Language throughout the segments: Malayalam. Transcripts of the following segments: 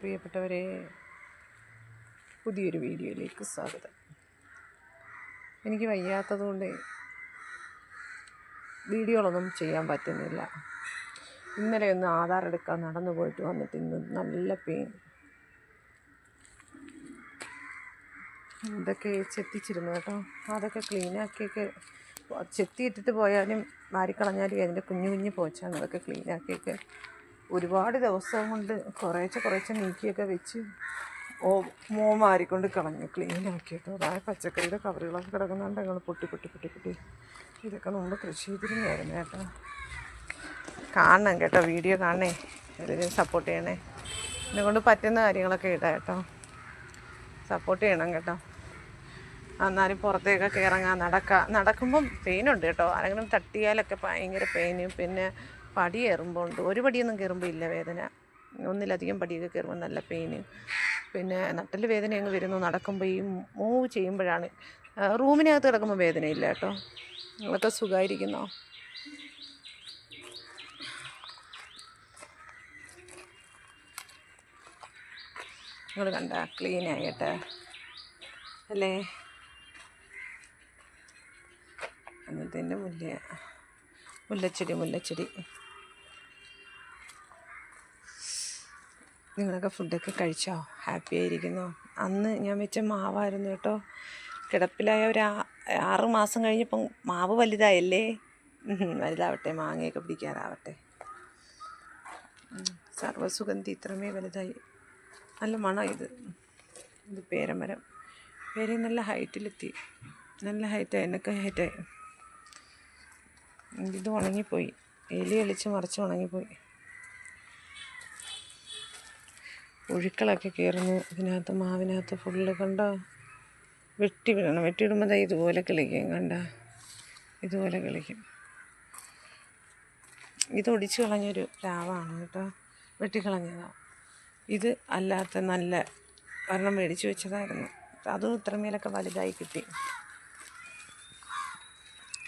പ്രിയപ്പെട്ടവരെ പുതിയൊരു വീഡിയോയിലേക്ക് സ്വാഗതം. എനിക്ക് വയ്യാത്തതുകൊണ്ട് വീഡിയോകളൊന്നും ചെയ്യാൻ പറ്റുന്നില്ല. ഇന്നലെ ഒന്ന് ആധാർ എടുക്കാൻ നടന്നു പോയിട്ട് വന്നിട്ട് ഇന്ന് നല്ല പെയിൻ ഇതൊക്കെ ചെത്തിച്ചിരുന്നു കേട്ടോ. അതൊക്കെ ക്ലീനാക്കിയൊക്കെ ചെത്തിയിട്ടിട്ട് പോയാലും വാരിക്കളഞ്ഞാലും അതിന്റെ കുഞ്ഞു കുഞ്ഞു പോച്ചാണ് അതൊക്കെ ക്ലീനാക്കിയൊക്കെ ഒരുപാട് ദിവസം കൊണ്ട് കുറേശ്ശെ കുറേശ്ശെ നീക്കിയൊക്കെ വെച്ച് ഓ മോ മാറിക്കൊണ്ട് കളഞ്ഞു. ക്ലീനാക്കിയിട്ട് അതായത് പച്ചക്കറിയുടെ കവറുകളൊക്കെ കിടക്കുന്നുണ്ട്. ഞങ്ങൾ പൊട്ടി പൊട്ടി പൊട്ടി പൊട്ടി. ഇതൊക്കെ നമ്മൾ കൃഷി ചെയ്തിരുന്നായിരുന്നു കേട്ടോ. കാണണം കേട്ടോ വീഡിയോ കാണണേ. എല്ലാവരും സപ്പോർട്ട് ചെയ്യണേ. എന്നെ കൊണ്ട് പറ്റുന്ന കാര്യങ്ങളൊക്കെ ഇടാം കേട്ടോ. സപ്പോർട്ട് ചെയ്യണം കേട്ടോ. എന്നാലും പുറത്തേക്കൊക്കെ ഇറങ്ങാൻ നടക്കുക നടക്കുമ്പം പെയിനുണ്ട് കേട്ടോ. ആരെങ്കിലും തട്ടിയാലൊക്കെ ഭയങ്കര പെയിനും പിന്നെ പടി കയറുമ്പോൾ ഉണ്ട് ഒരു പടിയൊന്നും കയറുമ്പോൾ ഇല്ല വേദന. ഒന്നിലധികം പടിയൊക്കെ കയറുമ്പോൾ നല്ല പെയിന് പിന്നെ നട്ടൽ വേദന അങ്ങ് വരുന്നു. നടക്കുമ്പോൾ ഈ മൂവ് ചെയ്യുമ്പോഴാണ്. റൂമിനകത്ത് കിടക്കുമ്പോൾ വേദനയില്ല കേട്ടോ. നിങ്ങളൊക്കെ സുഖമായിരിക്കുന്നോ നിങ്ങൾ കണ്ട ക്ലീൻ ആയിട്ട്? അല്ലേ? അന്നത്തെ മുല്ല മുല്ലച്ചെടി മുല്ലച്ചെടി. നിങ്ങളൊക്കെ ഫുഡൊക്കെ കഴിച്ചോ? ഹാപ്പി ആയിരിക്കുന്നോ. അന്ന് ഞാൻ വെച്ച മാവായിരുന്നു കേട്ടോ. കിടപ്പിലായ ഒരു ആറ് മാസം കഴിഞ്ഞപ്പം മാവ് വലുതായല്ലേ? വലുതാവട്ടെ മാങ്ങയൊക്കെ പിടിക്കാറാവട്ടെ. സർവസുഗന്ധി ഇത്രമേ വലുതായി. നല്ല മണം ഇത്. ഇത് പേരമരം. പേര് നല്ല ഹൈറ്റിലെത്തി. നല്ല ഹൈറ്റായി എന്നൊക്കെ ഹൈറ്റായി. ഇത് ഉണങ്ങിപ്പോയി. എലി എളിച്ച് മറിച്ച് ഉണങ്ങിപ്പോയി. പുഴുക്കളൊക്കെ കയറുന്നു. ഇതിനകത്ത് മാവിനകത്ത് ഫുള്ള് കണ്ടോ വെട്ടി വിടണം. വെട്ടിയിടുമ്പോൾ ദാ ഇതുപോലെ കിളിക്കും കണ്ട. ഇതുപോലെ കിളിക്കും. ഇത് ഒടിച്ചു കളഞ്ഞൊരു രാവാണ് കേട്ടോ. വെട്ടിക്കളഞ്ഞതാണ് ഇത് അല്ലാത്ത നല്ല ഒരെണ്ണം മേടിച്ചു വെച്ചതായിരുന്നു. അതും ഇത്രമേലൊക്കെ വലുതായി കിട്ടി.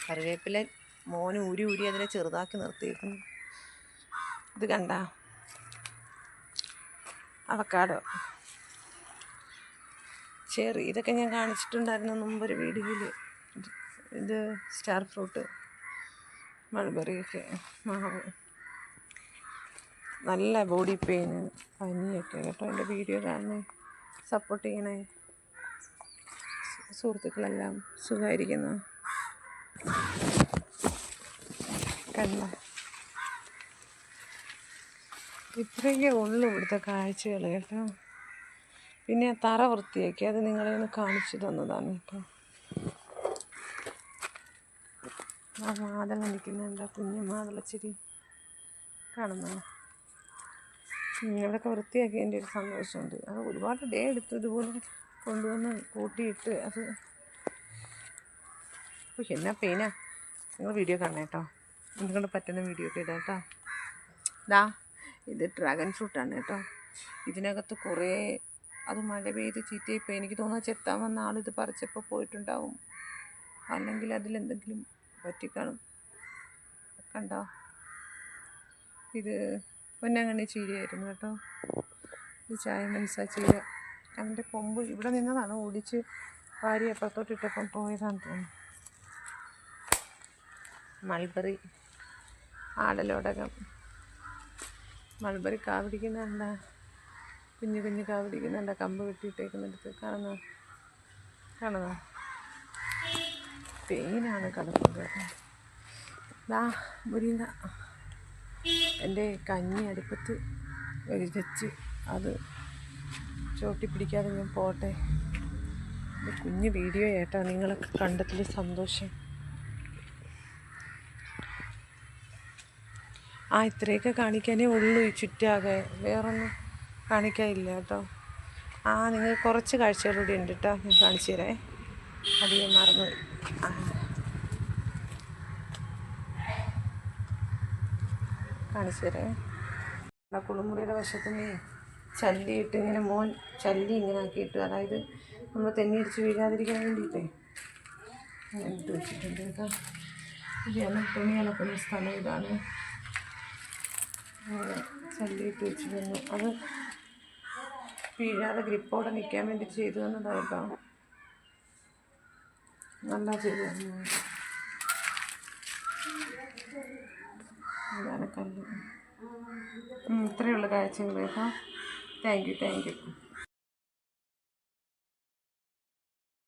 കറിവേപ്പില മോന് ഊരി ഊരി അതിനെ ചെറുതാക്കി നിർത്തിയിരിക്കുന്നു ഇത് കണ്ട? അവക്കാടോ. ചെറി ഇതൊക്കെ ഞാൻ കാണിച്ചിട്ടുണ്ടായിരുന്നു മുമ്പൊരു വീഡിയോയിൽ ഇത് സ്റ്റാർ ഫ്രൂട്ട് മൾബറിയൊക്കെ മാവ്. നല്ല ബോഡി പെയിൻ പനിയൊക്കെ കേട്ടോ എന്റെ വീഡിയോ കാണുന്നേ സപ്പോർട്ട് ചെയ്യണേ. സുഹൃത്തുക്കളെല്ലാം സുഖമായിരിക്കുന്നു. കണ്ട ഇത്രയൊക്കെ ഉള്ളൂ ഇവിടുത്തെ കാഴ്ചകൾ കേട്ടോ. പിന്നെ തറ വൃത്തിയാക്കി അത് നിങ്ങളെ ഒന്ന് കാണിച്ചു തന്നതാണ് കേട്ടോ. ആ മാതള നിൽക്കുന്നുണ്ട് കുഞ്ഞു മാതളച്ചിരി കാണുന്നോ? ഇവിടെയൊക്കെ വൃത്തിയാക്കിയതിന്റെ ഒരു സന്തോഷമുണ്ട്. അത് ഒരുപാട് ഡേ എടുത്തു ഇതുപോലെ കൊണ്ടുവന്ന് കൂട്ടിയിട്ട് അത്. എന്നാ പെയിനാ നിങ്ങൾ വീഡിയോ കാണാം കേട്ടോ. നിങ്ങളെ പറ്റുന്ന വീഡിയോ ഒക്കെ ഇടാം കേട്ടോ. ദാ ഇത് ഡ്രാഗൺ ഫ്രൂട്ടാണ് കേട്ടോ. ഇതിനകത്ത് കുറേ അത് മഴ പെയ്ത് ചീത്തയിപ്പോൾ എനിക്ക് തോന്നാ ചെത്താൻ വന്ന ആളിത് പറിച്ചപ്പോൾ പോയിട്ടുണ്ടാവും. അല്ലെങ്കിൽ അതിലെന്തെങ്കിലും പറ്റിക്കാണും. കണ്ടോ? ഇത് പൊന്നാങ്കണ്ണി ചീരയായിരുന്നു കേട്ടോ. ഇത് ചായ മനസ്സാ ചീര. അതിന്റെ കൊമ്പ് ഇവിടെ നിന്നതാണ് ഓടിച്ച് വാരി അപ്പുറത്തോട്ടിട്ടപ്പം പോയതാണെന്ന് തോന്നുന്നു. മൾബറി ആടലോടകം. മൾബറി കാ പിടിക്കുന്നുണ്ട കുഞ്ഞു കുഞ്ഞു കാ പിടിക്കുന്നുണ്ട കമ്പ് വെട്ടിയിട്ടേക്കുന്നിടത്ത് കാണുന്നോ? കാണുന്നോ? പെയിനാണ് കിടക്കുന്നത് ദാ മുരിങ്ങ. എന്റെ കഞ്ഞി അടുപ്പത്ത് വെച്ച് അത് ചോട്ടി പിടിക്കാതെ ഞാൻ പോട്ടെ. കുഞ്ഞ് വീഡിയോ ഏട്ടാ നിങ്ങളൊക്കെ കണ്ടതിൽ സന്തോഷം. ആ ഇത്രയൊക്കെ കാണിക്കാനേ ഉള്ളൂ ഈ ചുറ്റാകെ. വേറൊന്നും കാണിക്കാനില്ല കേട്ടോ. ആ നിങ്ങൾ കുറച്ച് കാഴ്ചകളൂടെ ഉണ്ട് കേട്ടോ. ഞാൻ കാണിച്ചു തരേ. അധികം മറന്നു കാണിച്ചു തരേ. ആ കുളിമുറിയുടെ വശത്തുനിന്ന് ചല്ലി ചല്ലിയിട്ട് ഇങ്ങനെ മോൻ ചല്ലി ഇങ്ങനെ ആക്കിയിട്ട് അതായത് നമ്മൾ തെന്നിയടിച്ച് വീഴാതിരിക്കാൻ വേണ്ടിയിട്ടേ അങ്ങനെ ഇട്ട് വെച്ചിട്ടുണ്ട് കേട്ടോ. ഇതാണ് തുണി അലക്കുന്ന സ്ഥലം. ഇതാണ് ചല്ലിയിട്ട് വെച്ചിരുന്നു. അത് വീഴാതെ ഗ്രിപ്പോടെ നിൽക്കാൻ വേണ്ടി ചെയ്തു തന്നതായിട്ടോ നല്ല ചെയ്തു. ഇതാണ് കല്ല് ഇത്രയുള്ള ഇത്രയേ കാഴ്ചകൾ കേട്ടോ. Thank you thank you